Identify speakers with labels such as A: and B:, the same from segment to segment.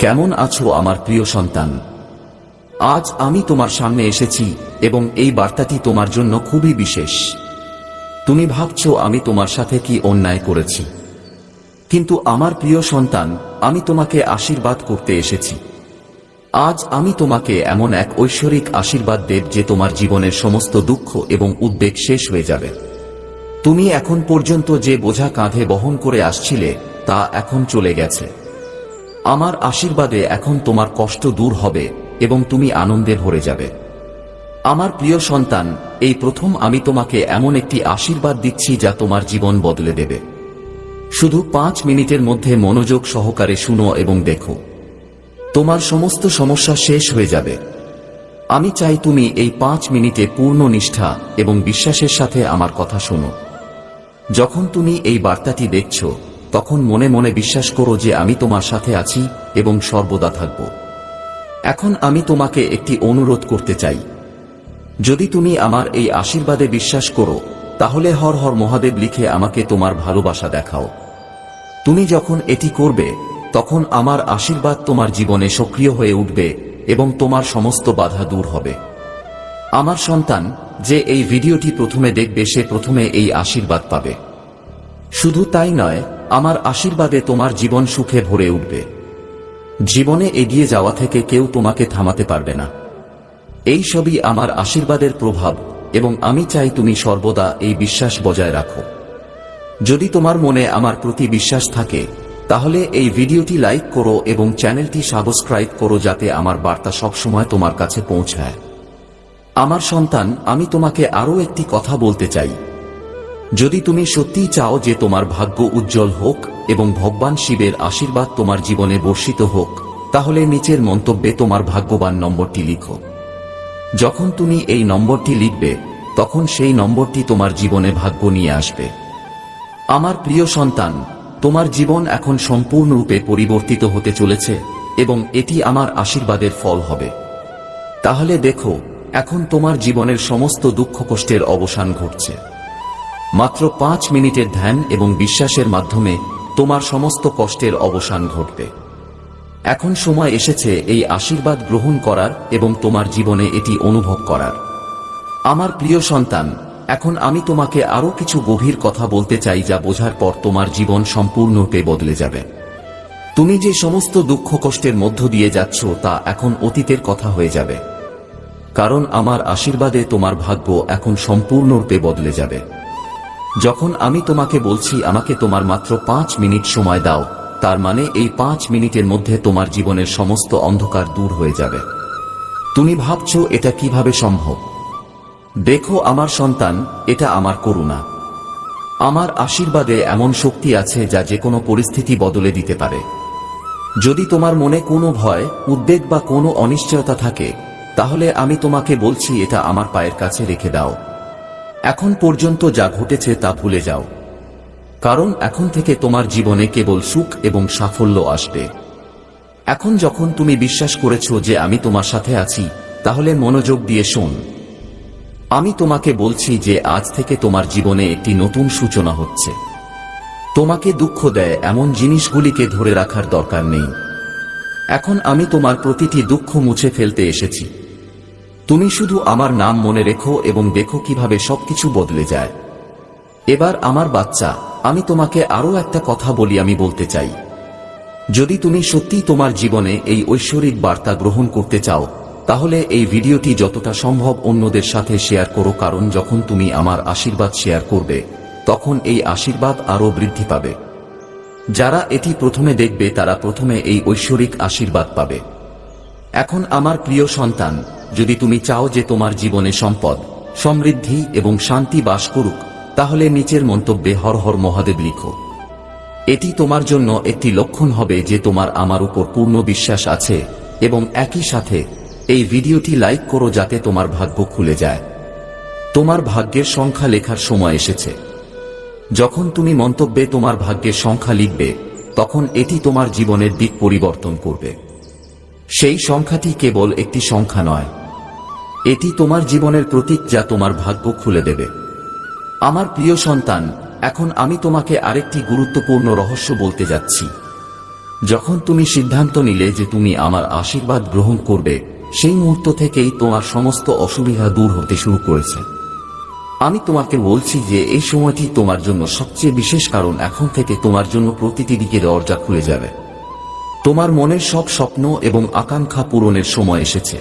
A: কেমন আছো আমার প্রিয় সন্তান? আজ আমি তোমার সামনে এসেছি এবং এই বার্তাটি তোমার জন্য খুবই বিশেষ। তুমি ভাবছ আমি তোমার সাথে কি অন্যায় করেছি। কিন্তু আমার প্রিয় সন্তান, আমি তোমাকে আশীর্বাদ করতে এসেছি। আজ আমি তোমাকে এমন এক ঐশ্বরিক আশীর্বাদ দেব যে তোমার জীবনের সমস্ত দুঃখ এবং উদ্বেগ শেষ হয়ে যাবে। তুমি এখন পর্যন্ত যে বোঝা কাঁধে বহন করে আসছিলে, তা এখন চলে গেছে। আমার আশীর্বাদে এখন তোমার কষ্ট দূর হবে এবং তুমি আনন্দে ভরে যাবে। আমার প্রিয় সন্তান, এই প্রথম আমি তোমাকে এমন একটি আশীর্বাদ দিচ্ছি যা তোমার জীবন বদলে দেবে। শুধু পাঁচ মিনিটের মধ্যে মনোযোগ সহকারে শুনো এবং দেখো। তোমার সমস্ত সমস্যা শেষ হয়ে যাবে। আমি চাই তুমি এই পাঁচ মিনিটে পূর্ণ নিষ্ঠা এবং বিশ্বাসের সাথে আমার কথা শোনো। যখন তুমি এই বার্তাটি দেখছ তখন মনে মনে বিশ্বাস করো যে আমি তোমার সাথে আছি এবং সর্বদা থাকব। এখন আমি তোমাকে একটি অনুরোধ করতে চাই। যদি তুমি আমার এই আশীর্বাদে বিশ্বাস করো, তাহলে হর হর মহাদেব লিখে আমাকে তোমার ভালোবাসা দেখাও। তুমি যখন এটি করবে, তখন আমার আশীর্বাদ তোমার জীবনে সক্রিয় হয়ে উঠবে এবং তোমার সমস্ত বাধা দূর হবে। আমার সন্তান, যে এই ভিডিওটি প্রথমে দেখবে সে প্রথমে এই আশীর্বাদ পাবে। শুধু তাই নয় আমার আশীর্বাদে তোমার জীবন সুখে ভরে উঠবে। জীবনে এগিয়ে যাওয়া থেকে কেউ তোমাকে থামাতে পারবে না। এই সবই আমার আশীর্বাদের প্রভাব, এবং আমি চাই তুমি সর্বদা এই বিশ্বাস বজায় রাখো। যদি তোমার মনে আমার প্রতি বিশ্বাস থাকে, তাহলে এই ভিডিওটি লাইক করো এবং চ্যানেলটি সাবস্ক্রাইব করো যাতে আমার বার্তা সবসময় তোমার কাছে পৌঁছায়। আমার সন্তান, আমি তোমাকে আরও একটি কথা বলতে চাই। যদি তুমি সত্যিই চাও যে তোমার ভাগ্য উজ্জ্বল হোক এবং ভগবান শিবের আশীর্বাদ তোমার জীবনে বর্ষিত হোক, তাহলে নিচের মন্তব্যে তোমার ভাগ্যবান নম্বরটি লিখো। যখন তুমি এই নম্বরটি লিখবে, তখন সেই নম্বরটি তোমার জীবনে ভাগ্য নিয়ে আসবে। আমার প্রিয় সন্তান, তোমার জীবন এখন সম্পূর্ণরূপে পরিবর্তিত হতে চলেছে এবং এটি আমার আশীর্বাদের ফল হবে। তাহলে দেখো, এখন তোমার জীবনের সমস্ত দুঃখ কষ্টের অবসান ঘটছে। মাত্র পাঁচ মিনিটের ধ্যান এবং বিশ্বাসের মাধ্যমে তোমার সমস্ত কষ্টের অবসান ঘটবে। এখন সময় এসেছে এই আশীর্বাদ গ্রহণ করার এবং তোমার জীবনে এটি অনুভব করার। আমার প্রিয় সন্তান, এখন আমি তোমাকে আরও কিছু গভীর কথা বলতে চাই যা বোঝার পর তোমার জীবন সম্পূর্ণরূপে বদলে যাবে। তুমি যে সমস্ত দুঃখ কষ্টের মধ্য দিয়ে যাচ্ছ তা এখন অতীতের কথা হয়ে যাবে। কারণ আমার আশীর্বাদে তোমার ভাগ্য এখন সম্পূর্ণরূপে বদলে যাবে। যখন আমি তোমাকে বলছি, আমাকে তোমার মাত্র পাঁচ মিনিট সময় দাও, তার মানে এই পাঁচ মিনিটের মধ্যে তোমার জীবনের সমস্ত অন্ধকার দূর হয়ে যাবে। তুমি ভাবছ, এটা কীভাবে সম্ভব? দেখো, আমার সন্তান, এটা আমার করুণা। আমার আশীর্বাদে এমন শক্তি আছে যা যে কোনো পরিস্থিতি বদলে দিতে পারে। যদি তোমার মনে কোনো ভয়, উদ্বেগ বা কোনো অনিশ্চয়তা থাকে, তাহলে আমি তোমাকে বলছি, এটা আমার পায়ের কাছে রেখে দাও। এখন পর্যন্ত যা ঘটেছে তা ভুলে যাও। কারণ এখন থেকে তোমার জীবনে কেবল সুখ এবং সাফল্য আসবে। এখন যখন তুমি বিশ্বাস করেছ যে আমি তোমার সাথে আছি, তাহলে মনোযোগ দিয়ে শোন। আমি তোমাকে বলছি যে আজ থেকে তোমার জীবনে একটি নতুন সূচনা হচ্ছে। তোমাকে দুঃখ দেয় এমন জিনিসগুলিকে ধরে রাখার দরকার নেই। এখন আমি তোমার প্রতিটি দুঃখ মুছে ফেলতে এসেছি। তুমি শুধু আমার নাম মনে রেখো এবং দেখো কীভাবে সবকিছু বদলে যায়। এবার আমার বাচ্চা, আমি তোমাকে আরও একটা কথা বলি, আমি বলতে চাই। যদি তুমি সত্যিই তোমার জীবনে এই ঐশ্বরিক বার্তা গ্রহণ করতে চাও, তাহলে এই ভিডিওটি যতটা সম্ভব অন্যদের সাথে শেয়ার করো, কারণ যখন তুমি আমার আশীর্বাদ শেয়ার করবে, তখন এই আশীর্বাদ আরও বৃদ্ধি পাবে। যারা এটি প্রথমে দেখবে, তারা প্রথমে এই ঐশ্বরিক আশীর্বাদ পাবে। এখন আমার প্রিয় সন্তান যদি তুমি চাও যে তোমার জীবনে সম্পদ, সমৃদ্ধি এবং শান্তি বাস করুক, তাহলে নিচের মন্তব্যে হর হর মহাদেব লিখো। এটি তোমার জন্য একটি লক্ষণ হবে যে তোমার আমার উপর পূর্ণ বিশ্বাস আছে এবং একই সাথে এই ভিডিওটি লাইক করো যাতে তোমার ভাগ্য খুলে যায়। তোমার ভাগ্যের সংখ্যা লেখার সময় এসেছে। যখন তুমি মন্তব্যে তোমার ভাগ্যের সংখ্যা লিখবে, তখন এটি তোমার জীবনের দিক পরিবর্তন করবে। সেই সংখ্যাটি কেবল একটি সংখ্যা নয়। এটি তোমার জীবনের প্রতীক যা তোমার ভাগ্য খুলে দেবে। আমার প্রিয় সন্তান, এখন আমি তোমাকে আরেকটি গুরুত্বপূর্ণ রহস্য বলতে যাচ্ছি। যখন তুমি সিদ্ধান্ত নিলে যে তুমি আমার আশীর্বাদ গ্রহণ করবে, সেই মুহূর্ত থেকেই তোমার সমস্ত অসুবিধা দূর হতে শুরু করেছে। আমি তোমাকে বলছি যে এই সময়টি তোমার জন্য সবচেয়ে বিশেষ কারণ এখন থেকে তোমার জন্য প্রতিটি দিকে দরজা খুলে যাবে। তোমার মনের সব স্বপ্ন এবং আকাঙ্ক্ষা পূরণের সময় এসেছে।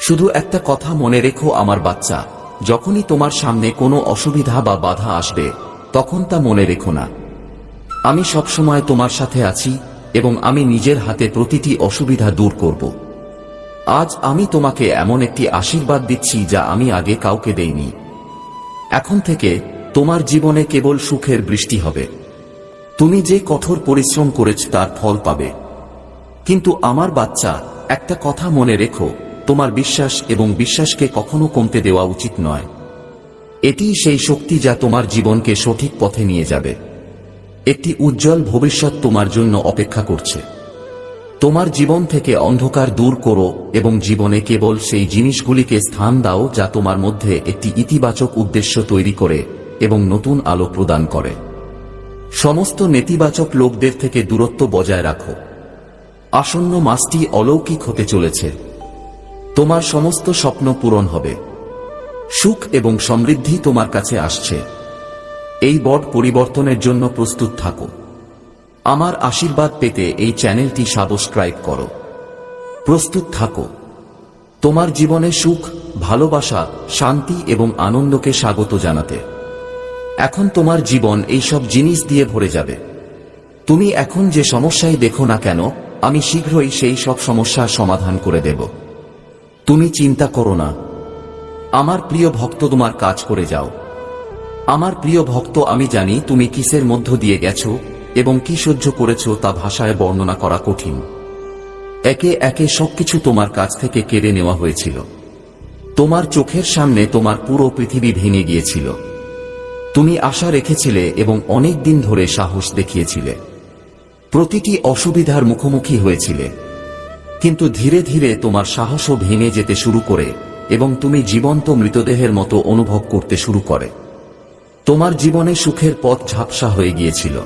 A: শুধু একটা কথা মনে রেখো আমার বাচ্চা, যখনই তোমার সামনে কোনো অসুবিধা বা বাধা আসবে, তখন তা মনে রেখো না। আমি সবসময় তোমার সাথে আছি এবং আমি নিজের হাতে প্রতিটি অসুবিধা দূর করব। আজ আমি তোমাকে এমন একটি আশীর্বাদ দিচ্ছি যা আমি আগে কাউকে দেইনি। এখন থেকে তোমার জীবনে কেবল সুখের বৃষ্টি হবে। তুমি যে কঠোর পরিশ্রম করেছ তার ফল পাবে। কিন্তু আমার বাচ্চা, একটা কথা মনে রেখো, তোমার বিশ্বাস এবং বিশ্বাসকে কখনো কমতে দেওয়া উচিত নয়। এটিই সেই শক্তি যা তোমার জীবনকে সঠিক পথে নিয়ে যাবে। একটি উজ্জ্বল ভবিষ্যৎ তোমার জন্য অপেক্ষা করছে। তোমার জীবন থেকে অন্ধকার দূর করো এবং জীবনে কেবল সেই জিনিসগুলিকে স্থান দাও যা তোমার মধ্যে একটি ইতিবাচক উদ্দেশ্য তৈরি করে এবং নতুন আলো প্রদান করে। সমস্ত নেতিবাচক লোকদের থেকে দূরত্ব বজায় রাখো। আসন্ন মাসটি অলৌকিক হতে চলেছে। তোমার সমস্ত স্বপ্ন পূরণ হবে। সুখ এবং সমৃদ্ধি তোমার কাছে আসছে। এই বট পরিবর্তনের জন্য প্রস্তুত থাকো। আমার আশীর্বাদ পেতে এই চ্যানেলটি সাবস্ক্রাইব করো। প্রস্তুত থাকো। তোমার জীবনে সুখ, ভালোবাসা, শান্তি এবং আনন্দকে স্বাগত জানাতে। এখন তোমার জীবন এই সব জিনিস দিয়ে ভরে যাবে। তুমি এখন যে সমস্যাই দেখো না কেন, আমি শীঘ্রই সেই সব সমস্যার সমাধান করে দেব। তুমি চিন্তা করো না। আমার প্রিয় ভক্ত, তোমার কাজ করে যাও। আমার প্রিয় ভক্ত, আমি জানি তুমি কিসের মধ্য দিয়ে গেছো এবং কি সহ্য করেছ তা ভাষায় বর্ণনা করা কঠিন। একে একে সবকিছু তোমার কাছ থেকে কেড়ে নেওয়া হয়েছিল। তোমার চোখের সামনে তোমার পুরো পৃথিবী ভেঙে গিয়েছিল। তুমি আশা রেখেছিলে এবং অনেক দিন ধরে সাহস দেখিয়েছিলে। প্রতিটি অসুবিধার মুখোমুখি হয়েছিলে। কিন্তু ধীরে ধীরে তোমার সাহসও ভেঙে যেতে শুরু করে এবং তুমি জীবন্ত মৃতদেহের মতো অনুভব করতে শুরু করে। তোমার জীবনে সুখের পথ ঝাপসা হয়ে গিয়েছিল।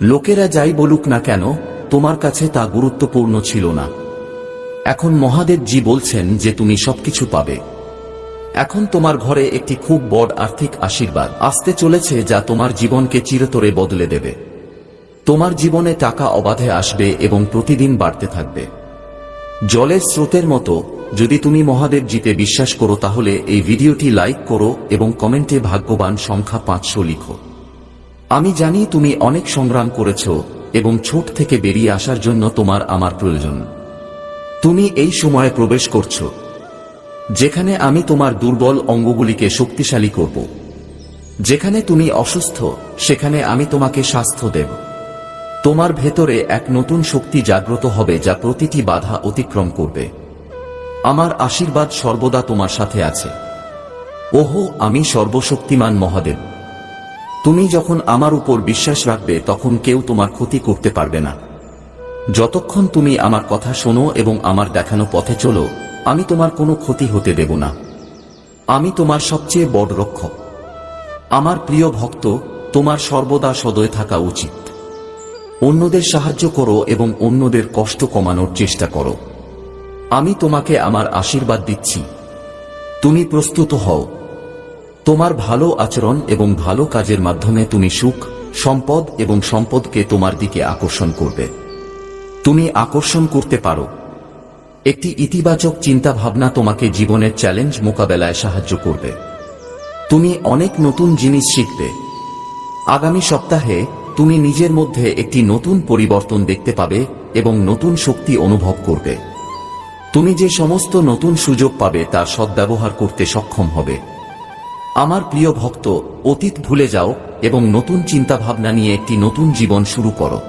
A: লোকেরা যাই বলুক না কেন, তোমার কাছে তা গুরুত্বপূর্ণ ছিল না। এখন মহাদেবজি বলছেন যে তুমি সবকিছু পাবে। এখন তোমার ঘরে একটি খুব বড় আর্থিক আশীর্বাদ আসতে চলেছে যা তোমার জীবনকে চিরতরে বদলে দেবে। তোমার জীবনে টাকা অবাধে আসবে এবং প্রতিদিন বাড়তে থাকবে। জলের স্রোতের মতো, যদি তুমি মহাদেব জিতে বিশ্বাস করো তাহলে এই ভিডিওটি লাইক করো এবং কমেন্টে ভাগ্যবান সংখ্যা পাঁচশো লিখো। আমি জানি তুমি অনেক সংগ্রাম করেছ এবং ছোট থেকে বেরিয়ে আসার জন্য তোমার আমার প্রয়োজন। তুমি এই সময়ে প্রবেশ করছ। যেখানে আমি তোমার দুর্বল অঙ্গগুলিকে শক্তিশালী করব। যেখানে তুমি অসুস্থ, সেখানে আমি তোমাকে স্বাস্থ্য দেব। তোমার ভেতরে এক নতুন শক্তি জাগ্রত হবে যা প্রতিটি বাধা অতিক্রম করবে। আমার আশীর্বাদ সর্বদা তোমার সাথে আছে। ওহো, আমি সর্বশক্তিমান মহাদেব। তুমি যখন আমার উপর বিশ্বাস রাখবে, তখন কেউ তোমার ক্ষতি করতে পারবে না। যতক্ষণ তুমি আমার কথা শোনো এবং আমার দেখানো পথে চলো আমি তোমার কোনো ক্ষতি হতে দেব না। আমি তোমার সবচেয়ে বড় রক্ষক। আমার প্রিয় ভক্ত, তোমার সর্বদা সদয় থাকা উচিত। অন্যদের সাহায্য করো এবং অন্যদের কষ্ট কমানোর চেষ্টা করো। আমি তোমাকে আমার আশীর্বাদ দিচ্ছি। তুমি প্রস্তুত হও। তোমার ভালো আচরণ এবং ভালো কাজের মাধ্যমে তুমি সুখ, সম্পদ এবং সম্পদকে তোমার দিকে আকর্ষণ করবে। তুমি আকর্ষণ করতে পারো। একটি ইতিবাচক চিন্তা ভাবনা তোমাকে জীবনের চ্যালেঞ্জ মোকাবেলায় সাহায্য করবে। তুমি অনেক নতুন জিনিস শিখবে। আগামী সপ্তাহে তুমি নিজের মধ্যে একটি নতুন পরিবর্তন দেখতে পাবে এবং নতুন শক্তি অনুভব করবে। তুমি যে সমস্ত নতুন সুযোগ পাবে তার সদ্ব্যবহার করতে সক্ষম হবে। আমার প্রিয় ভক্ত, অতীত ভুলে যাও এবং নতুন চিন্তাভাবনা নিয়ে একটি নতুন জীবন শুরু করো।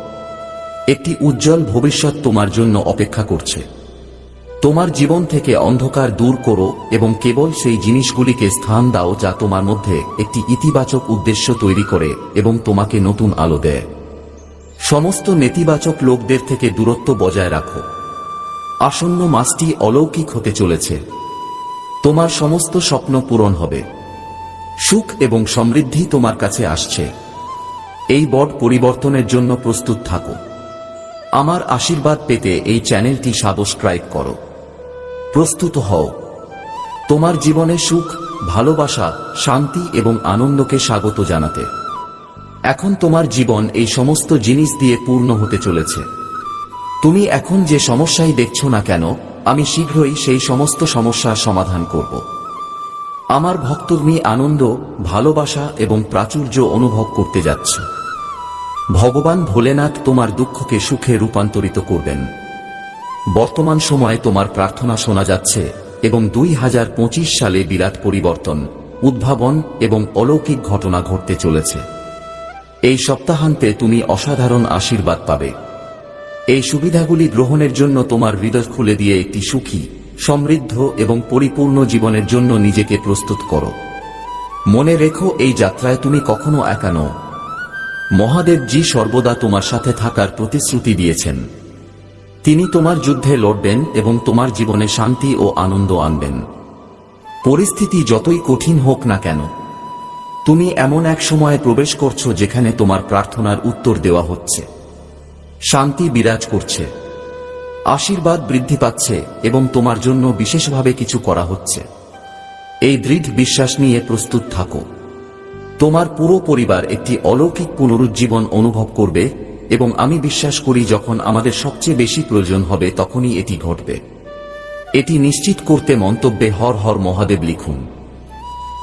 A: একটি উজ্জ্বল ভবিষ্যৎ তোমার জন্য অপেক্ষা করছে। তোমার জীবন থেকে অন্ধকার দূর করো এবং কেবল সেই জিনিসগুলিকে স্থান দাও যা তোমার মধ্যে একটি ইতিবাচক উদ্দেশ্য তৈরি করে এবং তোমাকে নতুন আলো দেয়। সমস্ত নেতিবাচক লোকদের থেকে দূরত্ব বজায় রাখো। আসন্ন মাসটি অলৌকিক হতে চলেছে। তোমার সমস্ত স্বপ্ন পূরণ হবে। সুখ এবং সমৃদ্ধি তোমার কাছে আসছে। এই বট পরিবর্তনের জন্য প্রস্তুত থাকো। আমার আশীর্বাদ পেতে এই চ্যানেলটি সাবস্ক্রাইব করো। প্রস্তুত হও। তোমার জীবনে সুখ, ভালোবাসা, শান্তি এবং আনন্দকে স্বাগত জানাতে। এখন তোমার জীবন এই সমস্ত জিনিস দিয়ে পূর্ণ হতে চলেছে। তুমি এখন যে সমস্যাই দেখছ না কেন, আমি শীঘ্রই সেই সমস্ত সমস্যার সমাধান করব। আমার ভক্ত তুমি আনন্দ, ভালোবাসা এবং প্রাচুর্য অনুভব করতে যাচ্ছ। ভগবান ভোলেনাথ তোমার দুঃখকে সুখে রূপান্তরিত করবেন। বর্তমান সময়ে তোমার প্রার্থনা শোনা যাচ্ছে এবং দুই হাজার পঁচিশ সালে বিরাট পরিবর্তন, উদ্ভাবন এবং অলৌকিক ঘটনা ঘটতে চলেছে। এই সপ্তাহান্তে তুমি অসাধারণ আশীর্বাদ পাবে। এই সুবিধাগুলি গ্রহণের জন্য তোমার হৃদয় খুলে দিয়ে একটি সুখী, সমৃদ্ধ এবং পরিপূর্ণ জীবনের জন্য নিজেকে প্রস্তুত করো। মনে রেখো, এই যাত্রায় তুমি কখনো একানো মহাদেবজি সর্বদা তোমার সাথে থাকার প্রতিশ্রুতি দিয়েছেন। তিনি তোমার যুদ্ধে লড়বেন এবং তোমার জীবনে শান্তি ও আনন্দ আনবেন। পরিস্থিতি যতই কঠিন হোক না কেন, তুমি এমন এক সময়ে প্রবেশ করছ যেখানে তোমার প্রার্থনার উত্তর দেওয়া হচ্ছে। শান্তি বিরাজ করছে, আশীর্বাদ বৃদ্ধি পাচ্ছে এবং তোমার জন্য বিশেষভাবে কিছু করা হচ্ছে। এই দৃঢ় বিশ্বাস নিয়ে প্রস্তুত থাকো। তোমার পুরো পরিবার একটি অলৌকিক পুনরুজ্জীবন অনুভব করবে এবং আমি বিশ্বাস করি যখন আমাদের সবচেয়ে বেশি প্রয়োজন হবে তখনই এটি ঘটবে। এটি নিশ্চিত করতে মন্তব্যে হর হর মহাদেব লিখুন,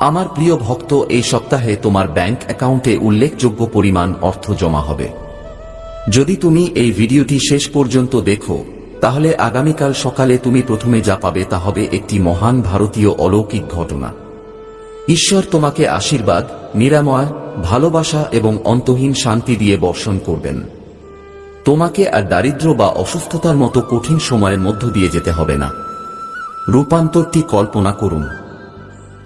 A: আমার প্রিয় ভক্ত, এই সপ্তাহে তোমার ব্যাংক অ্যাকাউন্টে উল্লেখযোগ্য পরিমাণ অর্থ জমা হবে। যদি তুমি এই ভিডিওটি শেষ পর্যন্ত দেখো, তাহলে আগামীকাল সকালে তুমি প্রথমে যা পাবে তা হবে একটি মহান ভারতীয় অলৌকিক ঘটনা। ঈশ্বর তোমাকে আশীর্বাদ, নিরাময়, ভালোবাসা এবং অন্তহীন শান্তি দিয়ে বর্ষণ করবেন। তোমাকে আর দারিদ্র বা অসুস্থতার মতো কঠিন সময়ের মধ্য দিয়ে যেতে হবে না। রূপান্তরটি কল্পনা করুন।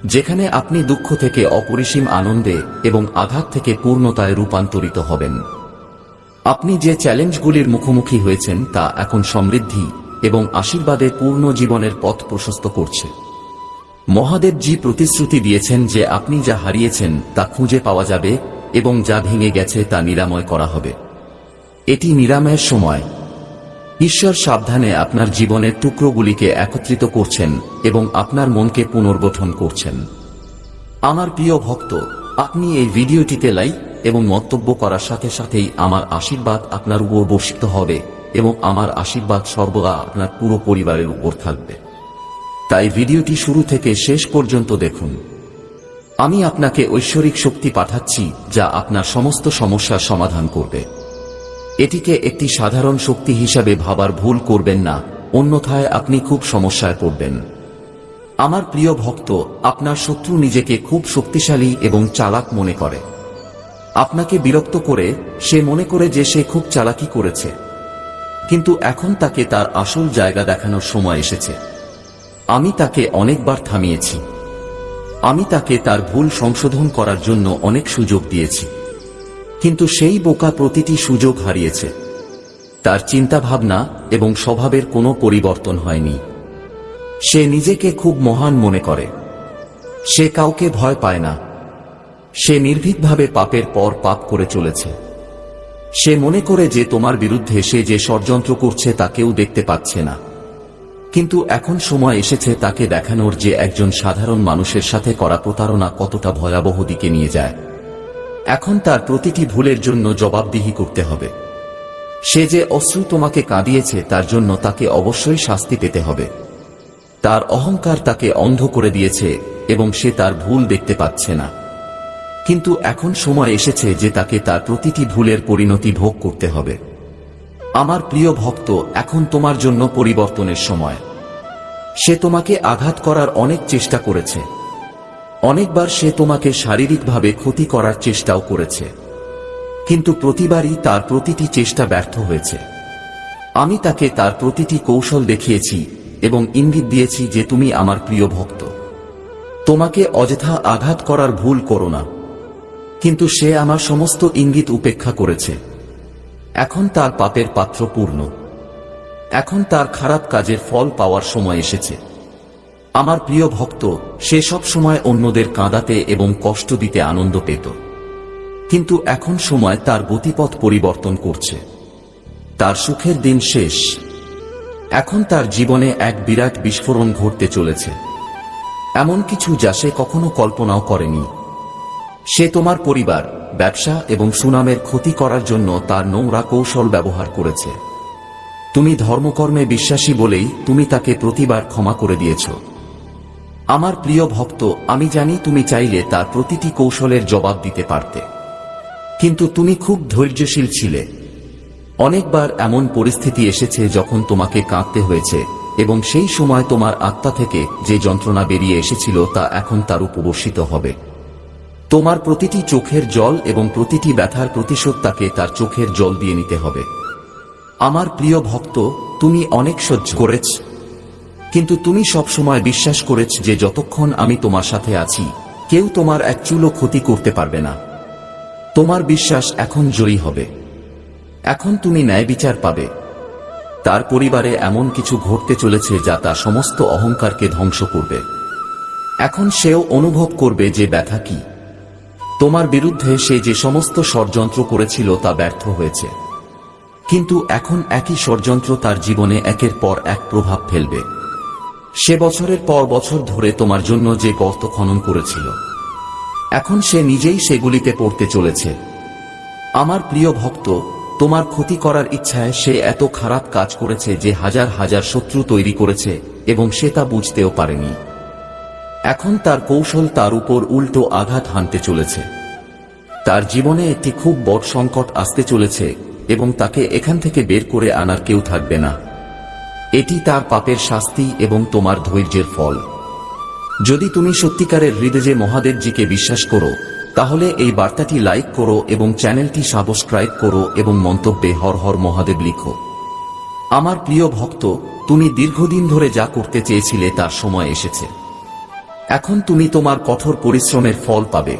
A: যেখানে আপনি দুঃখ থেকে অপরিসীম আনন্দে এবং আঘাত থেকে পূর্ণতায় রূপান্তরিত হবেন। আপনি যে চ্যালেঞ্জগুলির মুখোমুখি হয়েছেন তা এখন সমৃদ্ধি এবং আশীর্বাদে পূর্ণ জীবনের পথ প্রশস্ত করছে। মহাদেবজি প্রতিশ্রুতি দিয়েছেন যে আপনি যা হারিয়েছেন তা খুঁজে পাওয়া যাবে এবং যা ভেঙে গেছে তা নিরাময় করা হবে। এটি নিরাময়ের সময়। ঈশ্বর সাবধানে আপনার জীবনের টুকরোগুলিকে একত্রিত করছেন এবং আপনার মনকে পুনর্গঠন করছেন। আমার প্রিয় ভক্ত, আপনি এই ভিডিওটিতে লাইক এবং মন্তব্য করার সাথে সাথেই আমার আশীর্বাদ আপনার উপর বর্ষিত হবে এবং আমার আশীর্বাদ সর্বদা আপনার পুরো পরিবারের উপর থাকবে। তাই ভিডিওটি শুরু থেকে শেষ পর্যন্ত দেখুন। আমি আপনাকে ঐশ্বরিক শক্তি পাঠাচ্ছি যা আপনার সমস্ত সমস্যার সমাধান করবে। এটিকে একটি সাধারণ শক্তি হিসাবে ভাবার ভুল করবেন না, অন্যথায় আপনি খুব সমস্যায় পড়বেন। আমার প্রিয় ভক্ত, আপনার শত্রু নিজেকে খুব শক্তিশালী এবং চালাক মনে করে। আপনাকে বিরক্ত করে, সে মনে করে যে সে খুব চালাকি করেছে। কিন্তু এখন তাকে তার আসল জায়গা দেখানোর সময় এসেছে। আমি তাকে অনেকবার থামিয়েছি। আমি তাকে তার ভুল সংশোধন করার জন্য অনেক সুযোগ দিয়েছি। কিন্তু সেই বোকা প্রতিটি সুযোগ হারিয়েছে। তার চিন্তাভাবনা এবং স্বভাবের কোনো পরিবর্তন হয়নি। সে নিজেকে খুব মহান মনে করে। সে কাউকে ভয় পায় না। সে নির্ভীকভাবে পাপের পর পাপ করে চলেছে। সে মনে করে যে তোমার বিরুদ্ধে সে যে ষড়যন্ত্র করছে তা কেউ দেখতে পাচ্ছে না। কিন্তু এখন সময় এসেছে তাকে দেখানোর যে একজন সাধারণ মানুষের সাথে করা প্রতারণা কতটা ভয়াবহ দিকে নিয়ে যায়। এখন তার প্রতিটি ভুলের জন্য জবাবদিহি করতে হবে। সে যে অশ্রু তোমাকে কাঁদিয়েছে, তার জন্য তাকে অবশ্যই শাস্তি পেতে হবে। তার অহংকার তাকে অন্ধ করে দিয়েছে, এবং সে তার ভুল দেখতে পাচ্ছে না। কিন্তু এখন সময় এসেছে যে তাকে তার প্রতিটি ভুলের পরিণতি ভোগ করতে হবে। আমার প্রিয় ভক্ত, এখন তোমার জন্য পরিবর্তনের সময়। সে তোমাকে আঘাত করার অনেক চেষ্টা করেছে। অনেকবার সে তোমাকে শারীরিকভাবে ক্ষতি করার চেষ্টাও করেছে। কিন্তু প্রতিবারই তার প্রতিটি চেষ্টা ব্যর্থ হয়েছে। আমি তাকে তার প্রতিটি কৌশল দেখিয়েছি এবং ইঙ্গিত দিয়েছি যে তুমি আমার প্রিয় ভক্ত। তোমাকে অযথা আঘাত করার ভুল করো না। কিন্তু সে আমার সমস্ত ইঙ্গিত উপেক্ষা করেছে। এখন তার পাপের পাত্র পূর্ণ। এখন তার খারাপ কাজের ফল পাওয়ার সময় এসেছে। আমার প্রিয় ভক্ত সে সব সময় অন্যদের কাঁদাতে এবং কষ্ট দিতে আনন্দ পেত। কিন্তু এখন সময় তার গতিপথ পরিবর্তন করছে। তার সুখের দিন শেষ। এখন তার জীবনে এক বিরাট বিস্ফোরণ ঘটতে চলেছে। এমন কিছু যা সে কখনো কল্পনাও করেনি। সে তোমার পরিবার, ব্যবসা এবং সুনামের ক্ষতি করার জন্য তার নোংরা কৌশল ব্যবহার করেছে। তুমি ধর্মকর্মে বিশ্বাসী বলেই তুমি তাকে প্রতিবার ক্ষমা করে দিয়েছ। আমার প্রিয় ভক্ত, আমি জানি তুমি চাইলে তার প্রতিটি কৌশলের জবাব দিতে পারতে। কিন্তু তুমি খুব ধৈর্যশীল ছিলে। অনেকবার এমন পরিস্থিতি এসেছে যখন তোমাকে কাঁদতে হয়েছে, এবং সেই সময় তোমার আত্মা থেকে যে যন্ত্রণা বেরিয়ে এসেছিল তা এখন তার উপবর্ষিত হবে। তোমার প্রতিটি চোখের জল এবং প্রতিটি ব্যথার প্রতিশোধ তাকে তার চোখের জল দিয়ে নিতে হবে। আমার প্রিয় ভক্ত, তুমি অনেক সহ্য করেছ। কিন্তু তুমি সবসময় বিশ্বাস করেছ যে যতক্ষণ আমি তোমার সাথে আছি, কেউ তোমার এক চুলও ক্ষতি করতে পারবে না। তোমার বিশ্বাস এখন জয়ী হবে। এখন তুমি ন্যায় বিচার পাবে। তার পরিবারে এমন কিছু ঘটতে চলেছে যা তার সমস্ত অহংকারকে ধ্বংস করবে। এখন সেও অনুভব করবে যে ব্যথা কি। তোমার বিরুদ্ধে সে যে সমস্ত ষড়যন্ত্র করেছিল তা ব্যর্থ হয়েছে। কিন্তু এখন একই ষড়যন্ত্র তার জীবনে একের পর এক প্রভাব ফেলবে। সে বছরের পর বছর ধরে তোমার জন্য যে গর্ত খনন করেছিল। এখন সে নিজেই সেগুলিতে পড়তে চলেছে। আমার প্রিয় ভক্ত, তোমার ক্ষতি করার ইচ্ছায় সে এত খারাপ কাজ করেছে যে হাজার হাজার শত্রু তৈরি করেছে এবং সে তা বুঝতেও পারেনি। এখন তার কৌশল তার উপর উল্টো আঘাত হানতে চলেছে। তার জীবনে একটি খুব বড় সংকট আসতে চলেছে এবং তাকে এখান থেকে বের করে আনার কেউ থাকবে না। এটি তার পাপের শাস্তি এবং তোমার ধৈর্যের ফল। যদি তুমি সত্যিকারের হৃদয়ে মহাদেবজিকে বিশ্বাস করো, তাহলে এই বার্তাটি লাইক করো এবং চ্যানেলটি সাবস্ক্রাইব করো এবং মন্তব্যে হর হর মহাদেব লিখো। আমার প্রিয় ভক্ত, তুমি দীর্ঘদিন ধরে যা করতে চেয়েছিলে তার সময় এসেছে। এখন তুমি তোমার কঠোর পরিশ্রমের ফল পাবে।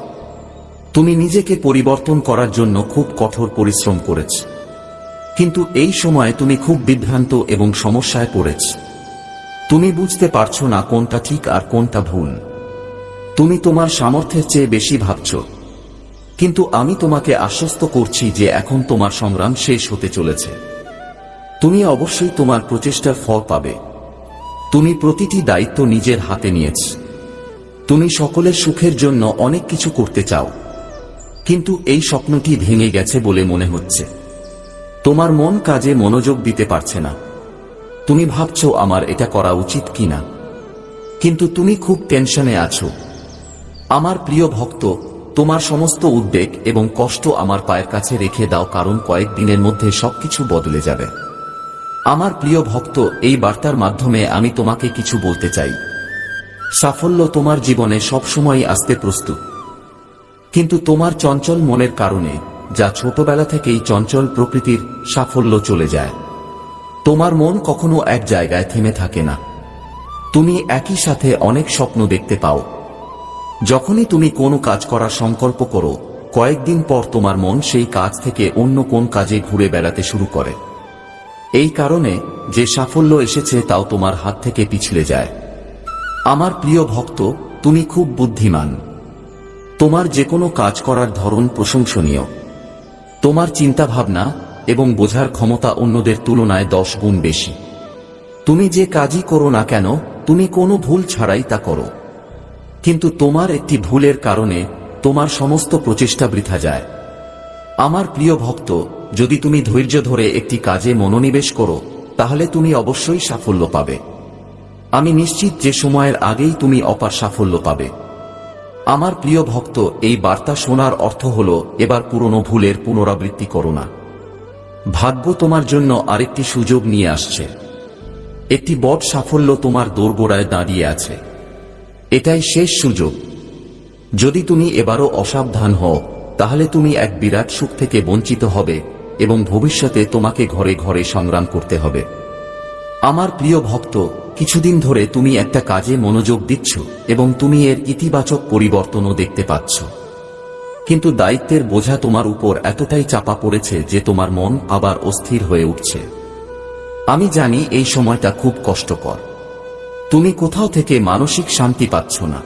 A: তুমি নিজেকে পরিবর্তন করার জন্য খুব কঠোর পরিশ্রম করেছ। কিন্তু এই সময় তুমি খুব বিভ্রান্ত এবং সমস্যায় পড়েছ। তুমি বুঝতে পারছ না কোনটা ঠিক আর কোনটা ভুল। তুমি তোমার সামর্থ্যের চেয়ে বেশি ভাবছ। কিন্তু আমি তোমাকে আশ্বস্ত করছি যে এখন তোমার সংগ্রাম শেষ হতে চলেছে। তুমি অবশ্যই তোমার প্রচেষ্টার ফল পাবে। তুমি প্রতিটি দায়িত্ব নিজের হাতে নিয়েছ। তুমি সকলের সুখের জন্য অনেক কিছু করতে চাও। কিন্তু এই স্বপ্নটি ভেঙে গেছে বলে মনে হচ্ছে। তোমার মন কাজে মনোযোগ দিতে পারছে না। তুমি ভাবছ, আমার এটা করা উচিত কিনা? কিন্তু তুমি খুব টেনশনে আছো। আমার প্রিয় ভক্ত, তোমার সমস্ত উদ্বেগ এবং কষ্ট আমার পায়ের কাছে রেখে দাও, কারণ কয়েকদিনের মধ্যে সবকিছু বদলে যাবে। আমার প্রিয় ভক্ত, এই বার্তার মাধ্যমে আমি তোমাকে কিছু বলতে চাই। সাফল্য তোমার জীবনে সবসময় আসতে প্রস্তুত। কিন্তু তোমার চঞ্চল মনের কারণে যা ছোটবেলা থেকেই চঞ্চল প্রকৃতির সাফল্য চলে যায়। তোমার মন কখনো এক জায়গায় থেমে থাকে না। তুমি একই সাথে অনেক স্বপ্ন দেখতে পাও। যখনই তুমি কোনো কাজ করার সংকল্প করো, কয়েকদিন পর তোমার মন সেই কাজ থেকে অন্য কোন কাজে ঘুরে বেড়াতে শুরু করে। এই কারণে যে সাফল্য এসেছে তাও তোমার হাত থেকে পিছলে যায়। আমার প্রিয় ভক্ত, তুমি খুব বুদ্ধিমান। তোমার যে কোনো কাজ করার ধরন প্রশংসনীয়। তোমার চিন্তাভাবনা এবং বোঝার ক্ষমতা অন্যদের তুলনায় দশ গুণ বেশি। তুমি যে কাজই করো না কেন, তুমি কোনো ভুল ছাড়াই তা করো। কিন্তু তোমার একটি ভুলের কারণে তোমার সমস্ত প্রচেষ্টা বৃথা যায়। আমার প্রিয় ভক্ত, যদি তুমি ধৈর্য ধরে একটি কাজে মনোনিবেশ করো, তাহলে তুমি অবশ্যই সাফল্য পাবে। আমি নিশ্চিত যে সময়ের আগেই তুমি অপার সাফল্য পাবে। আমার প্রিয় ভক্ত, এই বার্তা শোনার অর্থ হল, এবার পুরনো ভুলের পুনরাবৃত্তি করো না। ভাগ্য তোমার জন্য আরেকটি সুযোগ নিয়ে আসছে। একটি বট সাফল্য তোমার দোরগোড়ায় দাঁড়িয়ে আছে। এটাই শেষ সুযোগ। যদি তুমি এবারও অসাবধান হও, তাহলে তুমি এক বিরাট সুখ থেকে বঞ্চিত হবে এবং ভবিষ্যতে তোমাকে ঘরে ঘরে সংগ্রাম করতে হবে। আমার প্রিয় ভক্ত কিছুদিন ধরে তুমি একটা কাজে মনোযোগ দিচ্ছ এবং তুমি এর ইতিবাচক পরিবর্তনও দেখতে পাচ্ছ। কিন্তু দায়িত্বের বোঝা তোমার উপর এতটাই চাপা পড়েছে যে তোমার মন আবার অস্থির হয়ে উঠছে। আমি জানি এই সময়টা খুব কষ্টকর। তুমি কোথাও থেকে মানসিক শান্তি পাচ্ছ না।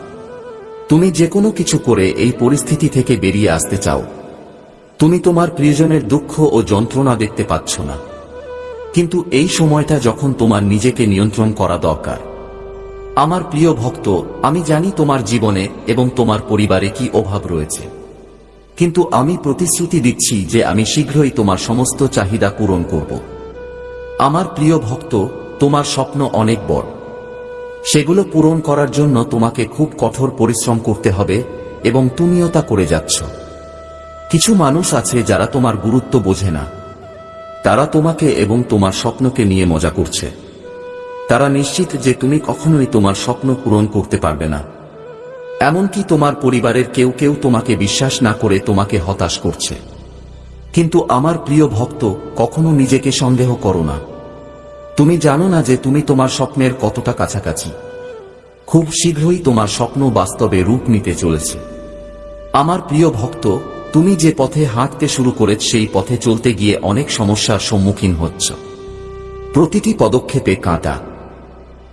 A: তুমি যে কোনো কিছু করে এই পরিস্থিতি থেকে বেরিয়ে আসতে চাও। তুমি তোমার প্রিয়জনের দুঃখ ও যন্ত্রণা দেখতে পাচ্ছ না। কিন্তু এই সময়টা যখন তোমার নিজেকে নিয়ন্ত্রণ করা দরকার। আমার প্রিয় ভক্ত, আমি জানি তোমার জীবনে এবং তোমার পরিবারে কি অভাব রয়েছে। কিন্তু আমি প্রতিশ্রুতি দিচ্ছি যে আমি শীঘ্রই তোমার সমস্ত চাহিদা পূরণ করব। আমার প্রিয় ভক্ত, তোমার স্বপ্ন অনেক বড়। সেগুলো পূরণ করার জন্য তোমাকে খুব কঠোর পরিশ্রম করতে হবে এবং তুমিও তা করে যাচ্ছ। কিছু মানুষ আছে যারা তোমার গুরুত্ব বোঝে না। তারা তোমাকে এবং তোমার স্বপ্নকে নিয়ে মজা করছে। তারা নিশ্চিত যে তুমি কখনোই তোমার স্বপ্ন পূরণ করতে পারবে না। এমনকি তোমার পরিবারের কেউ কেউ তোমাকে বিশ্বাস না করে তোমাকে হতাশ করছে। কিন্তু আমার প্রিয় ভক্ত, কখনো নিজেকে সন্দেহ করো না। তুমি জানো না যে তুমি তোমার স্বপ্নের কতটা কাছাকাছি। খুব শীঘ্রই তোমার স্বপ্ন বাস্তবে রূপ নিতে চলেছে। আমার প্রিয় ভক্ত তুমি যে পথে হাঁটতে শুরু করেছ, সেই পথে চলতে গিয়ে অনেক সমস্যার সম্মুখীন হচ্ছ। প্রতিটি পদক্ষেপে কাঁটা।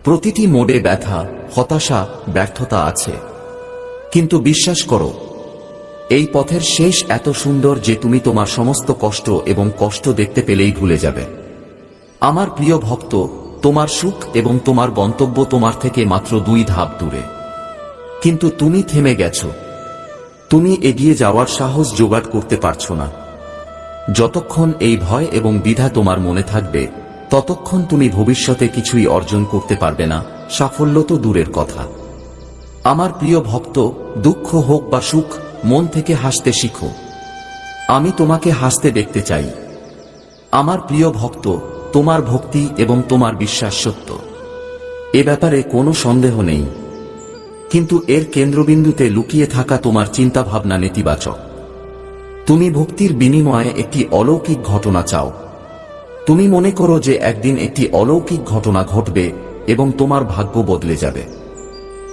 A: প্রতিটি মোড়ে ব্যথা, হতাশা, ব্যর্থতা আছে। কিন্তু বিশ্বাস করো, এই পথের শেষ এত সুন্দর যে তুমি তোমার সমস্ত কষ্ট এবং কষ্ট দেখতে পেলেই ভুলে যাবে। আমার প্রিয় ভক্ত, তোমার সুখ এবং তোমার গন্তব্য তোমার থেকে মাত্র দুই ধাপ দূরে। কিন্তু তুমি থেমে গেছো। তুমি এগিয়ে যাওয়ার সাহস জোগাড় করতে পারছ না। যতক্ষণ এই ভয় এবং দ্বিধা তোমার মনে থাকবে, ততক্ষণ তুমি ভবিষ্যতে কিছুই অর্জন করতে পারবে না, সাফল্য তো দূরের কথা। আমার প্রিয় ভক্ত, দুঃখ হোক বা সুখ, মন থেকে হাসতে শিখো। আমি তোমাকে হাসতে দেখতে চাই। আমার প্রিয় ভক্ত, তোমার ভক্তি এবং তোমার বিশ্বাস সত্য। এ ব্যাপারে কোনো সন্দেহ নেই। কিন্তু এর কেন্দ্রবিন্দুতে লুকিয়ে থাকা তোমার চিন্তাভাবনা নেতিবাচক। তুমি ভক্তির বিনিময়ে একটি অলৌকিক ঘটনা চাও। তুমি মনে করো যে একদিন একটি অলৌকিক ঘটনা ঘটবে এবং তোমার ভাগ্য বদলে যাবে।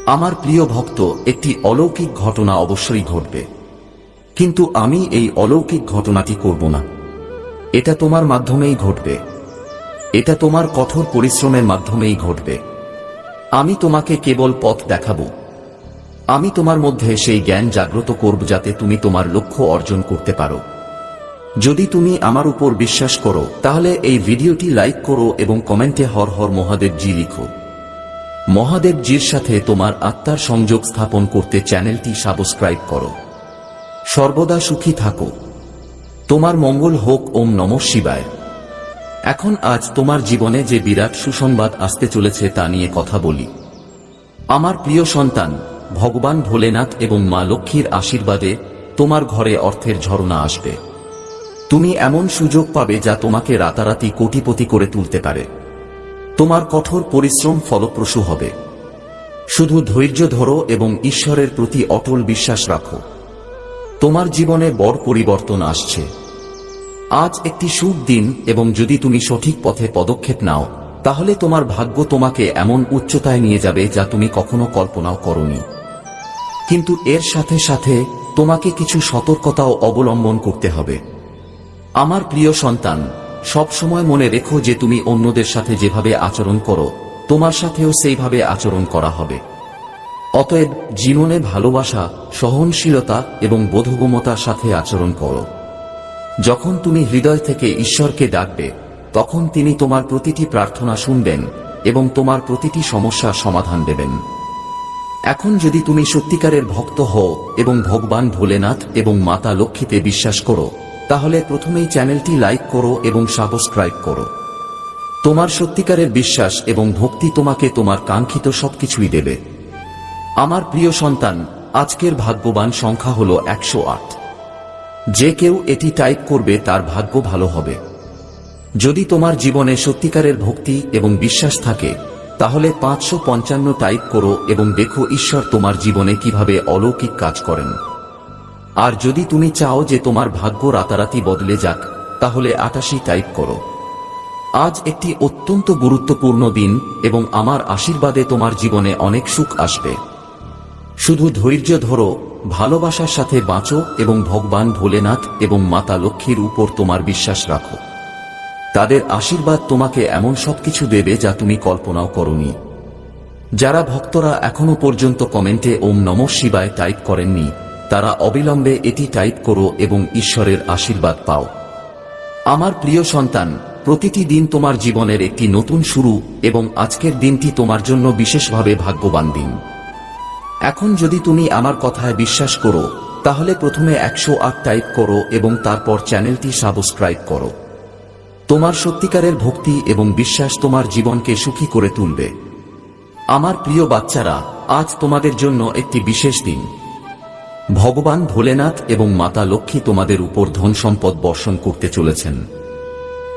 A: আমার প্রিয় ভক্ত, একটি অলৌকিক ঘটনা অবশ্যই ঘটবে। কিন্তু আমি এই অলৌকিক ঘটনাটি করব না। এটা তোমার মাধ্যমেই ঘটবে। এটা তোমার কঠোর পরিশ্রমের মাধ্যমেই ঘটবে। আমি তোমাকে কেবল পথ দেখাবো। আমি তোমার মধ্যে সেই জ্ঞান জাগ্রত করব যাতে তুমি তোমার লক্ষ্য অর্জন করতে পারো। যদি তুমি আমার উপর বিশ্বাস করো, তাহলে এই ভিডিওটি লাইক করো এবং কমেন্টে হর হর মহাদেবজি লিখো। মহাদেব জির সাথে তোমার আত্মার সংযোগ স্থাপন করতে চ্যানেলটি সাবস্ক্রাইব করো। সর্বদা সুখী থাকো। তোমার মঙ্গল হোক, ওম নম শিবায়। এখন আজ তোমার জীবনে যে বিরাট সুসংবাদ আসতে চলেছে তা নিয়ে কথা বলি। আমার প্রিয় সন্তান ভগবান ভোলেনাথ এবং মা লক্ষ্মীর আশীর্বাদে তোমার ঘরে অর্থের ঝরনা আসবে। তুমি এমন সুযোগ পাবে যা তোমাকে রাতারাতি কোটিপতি করে তুলতে পারে। তোমার কঠোর পরিশ্রম ফলপ্রসূ হবে। শুধু ধৈর্য ধরো এবং ঈশ্বরের প্রতি অটল বিশ্বাস রাখো। তোমার জীবনে বড় পরিবর্তন আসছে। আজ একটি শুভ দিন এবং যদি তুমি সঠিক পথে পদক্ষেপ নাও, তাহলে তোমার ভাগ্য তোমাকে এমন উচ্চতায় নিয়ে যাবে যা তুমি কখনো কল্পনাও করনি। কিন্তু এর সাথে সাথে তোমাকে কিছু সতর্কতাও অবলম্বন করতে হবে। আমার প্রিয় সন্তান সব সময় মনে রেখো যে তুমি অন্যদের সাথে যেভাবে আচরণ করো, তোমার সাথেও সেইভাবে আচরণ করা হবে। অতএব জীবনে ভালোবাসা, সহনশীলতা এবং বোধগমতার সাথে আচরণ করো। যখন তুমি হৃদয় থেকে ঈশ্বরকে ডাকবে, তখন তিনি তোমার প্রতিটি প্রার্থনা শুনবেন এবং তোমার প্রতিটি সমস্যার সমাধান দেবেন। এখন যদি তুমি সত্যিকারের ভক্ত হও এবং ভগবান ভোলেনাথ এবং মাতা লক্ষ্মীতে বিশ্বাস করো, তাহলে প্রথমেই চ্যানেলটি লাইক করো এবং সাবস্ক্রাইব করো। তোমার সত্যিকারের বিশ্বাস এবং ভক্তি তোমাকে তোমার কাঙ্ক্ষিত সবকিছুই দেবে। আমার প্রিয় সন্তান, আজকের ভাগ্যবান সংখ্যা হল একশো আট। যে কেউ এটি টাইপ করবে তার ভাগ্য ভালো হবে। যদি তোমার জীবনে সত্যিকারের ভক্তি এবং বিশ্বাস থাকে তাহলে পাঁচশো পঞ্চান্ন টাইপ করো এবং দেখো ঈশ্বর তোমার জীবনে কীভাবে অলৌকিক কাজ করেন। আর যদি তুমি চাও যে তোমার ভাগ্য রাতারাতি বদলে যাক, তাহলে আটাশি টাইপ করো। আজ একটি অত্যন্ত গুরুত্বপূর্ণ দিন এবং আমার আশীর্বাদে তোমার জীবনে অনেক সুখ আসবে। শুধু ধৈর্য ধরো, ভালোবাসার সাথে বাঁচো এবং ভগবান ভোলেনাথ এবং মাতা লক্ষ্মীর উপর তোমার বিশ্বাস রাখো। তাদের আশীর্বাদ তোমাকে এমন সবকিছু দেবে যা তুমি কল্পনাও করনি। যারা ভক্তরা এখনও পর্যন্ত কমেন্টে ওম নম শিবায় টাইপ করেননি, তারা অবিলম্বে এটি টাইপ করো এবং ঈশ্বরের আশীর্বাদ পাও। আমার প্রিয় সন্তান, প্রতিটি দিন তোমার জীবনের একটি নতুন শুরু এবং আজকের দিনটি তোমার জন্য বিশেষভাবে ভাগ্যবান দিন। এখন যদি তুমি আমার কথায় বিশ্বাস করো, তাহলে প্রথমে একশো আট টাইপ করো এবং তারপর চ্যানেলটি সাবস্ক্রাইব করো। তোমার সত্যিকারের ভক্তি এবং বিশ্বাস তোমার জীবনকে সুখী করে তুলবে। আমার প্রিয় বাচ্চারা, আজ তোমাদের জন্য একটি বিশেষ দিন। ভগবান ভোলেনাথ এবং মাতা লক্ষ্মী তোমাদের উপর ধন সম্পদ বর্ষণ করতে চলেছেন।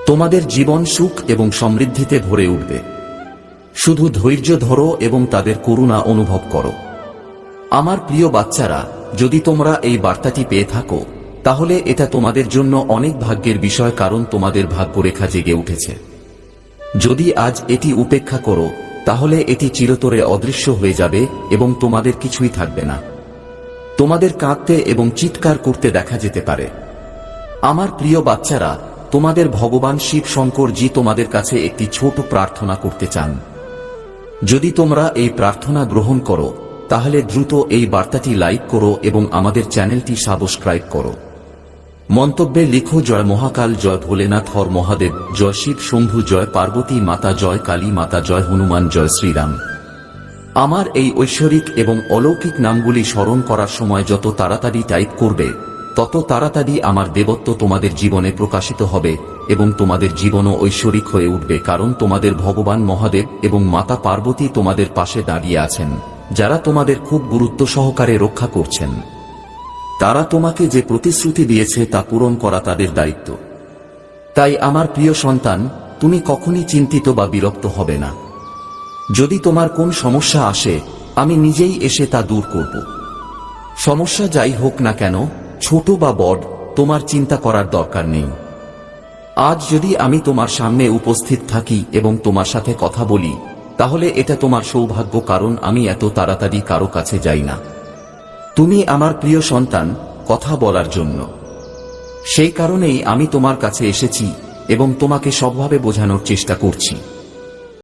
A: তোমাদের জীবন সুখ এবং সমৃদ্ধিতে ভরে উঠবে। শুধু ধৈর্য ধরো এবং তাদের করুণা অনুভব করো। আমার প্রিয় বাচ্চারা, যদি তোমরা এই বার্তাটি পেয়ে থাকো তাহলে এটা তোমাদের জন্য অনেক ভাগ্যের বিষয় কারণ তোমাদের ভাগ্যরেখা জেগে উঠেছে। যদি আজ এটি উপেক্ষা করো, তাহলে এটি চিরতরে অদৃশ্য হয়ে যাবে এবং তোমাদের কিছুই থাকবে না। তোমাদের কাঁদতে এবং চিৎকার করতে দেখা যেতে পারে। আমার প্রিয় বাচ্চারা, তোমাদের ভগবান শিব শঙ্কর জি তোমাদের কাছে একটি ছোট প্রার্থনা করতে চান। যদি তোমরা এই প্রার্থনা গ্রহণ করো, তাহলে দ্রুত এই বার্তাটি লাইক করো এবং আমাদের চ্যানেলটি সাবস্ক্রাইব করো। মন্তব্যে লিখো, জয় মহাকাল, জয় ভোলেনাথ, হর মহাদেব, জয় শিব শম্ভু, জয় পার্বতী মাতা, জয় কালী মাতা, জয় হনুমান, জয় শ্রীরাম। আমার এই ঐশ্বরিক এবং অলৌকিক নামগুলি স্মরণ করার সময় যত তাড়াতাড়ি টাইপ করবে, তত তাড়াতাড়ি আমার দেবত্ব তোমাদের জীবনে প্রকাশিত হবে এবং তোমাদের জীবনও ঐশ্বরিক হয়ে উঠবে কারণ তোমাদের ভগবান মহাদেব এবং মাতা পার্বতী তোমাদের পাশে দাঁড়িয়ে আছেন, যারা তোমাদের খুব গুরুত্ব সহকারে রক্ষা করছেন। তারা তোমাকে যে প্রতিশ্রুতি দিয়েছে তা পূরণ করা তাদের দায়িত্ব। তাই আমার প্রিয় সন্তান, তুমি কখনই চিন্তিত বা বিরক্ত হবে না। যদি তোমার কোন সমস্যা আসে, আমি নিজেই এসে তা দূর করব। সমস্যা যাই হোক না কেন, ছোট বা বড়, তোমার চিন্তা করার দরকার নেই। আজ যদি আমি তোমার সামনে উপস্থিত থাকি এবং তোমার সাথে কথা বলি, তাহলে এটা তোমার সৌভাগ্য, কারণ আমি এত তাড়াতাড়ি কারও কাছে যাই না। তুমি আমার প্রিয় সন্তান, কথা বলার জন্য। সেই কারণেই আমি তোমার কাছে এসেছি এবং তোমাকে সবভাবে বোঝানোর চেষ্টা করছি।